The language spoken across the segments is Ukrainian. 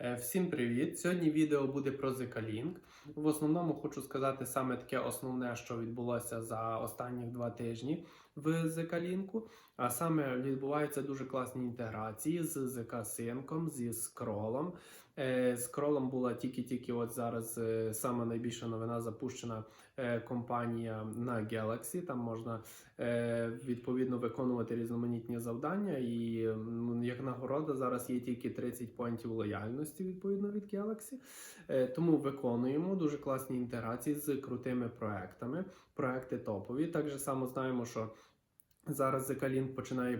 Е, Всім привіт! Сьогодні відео буде про Zika-Link. В основному хочу сказати саме таке основне, що відбулося за останні два тижні в Zika-Link. А саме відбуваються дуже класні інтеграції з ZK-синком, зі скролом. Е, З кролом була тільки-тільки от зараз е, сама найбільша новина запущена компанія на Galaxy. Там можна відповідно виконувати різноманітні завдання. І як нагорода зараз є тільки 30 поінтів лояльності відповідно від Galaxy. Е, Тому виконуємо дуже класні інтеграції з крутими проектами. Проекти топові. Так само знаємо, що. Зараз Zeka-Link починає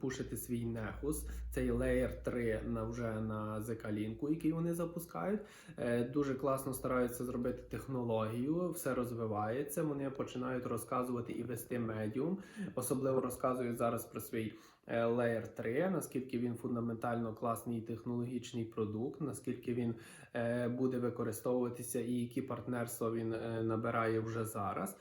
пушити свій Nexus, цей Layer 3 на вже на Zeka-Link, який вони запускають. Е, Дуже класно стараються зробити технологію, все розвивається. Вони починають розказувати і вести медіум. Особливо розказують зараз про свій Layer 3, наскільки він фундаментально класний технологічний продукт, наскільки він е, буде використовуватися і які партнерства він е, набирає вже зараз.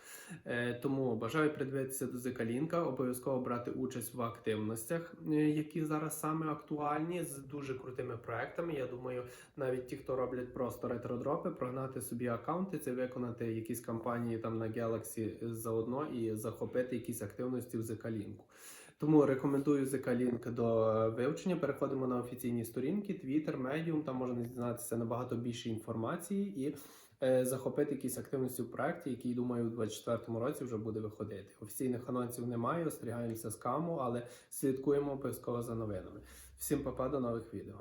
Е, Тому бажаю придивитися до Зекалінка, обов'язково брати участь в активностях, які зараз саме актуальні, з дуже крутими проектами. Я думаю, навіть ті, хто роблять просто ретродропи, прогнати собі аккаунти, це виконати якісь кампанії там на Galaxy заодно і захопити якісь активності в Зекалінку. Тому рекомендую Zika-Link до е, вивчення. Переходимо на офіційні сторінки, Twitter, Medium, там можна дізнатися набагато більше інформації і е, захопити якісь активності в проєкті, який, думаю, у 2024 році вже буде виходити. Офіційних анонсів немає, остерігаємося скаму, але слідкуємо обов'язково за новинами. Всім па-па, до нових відео.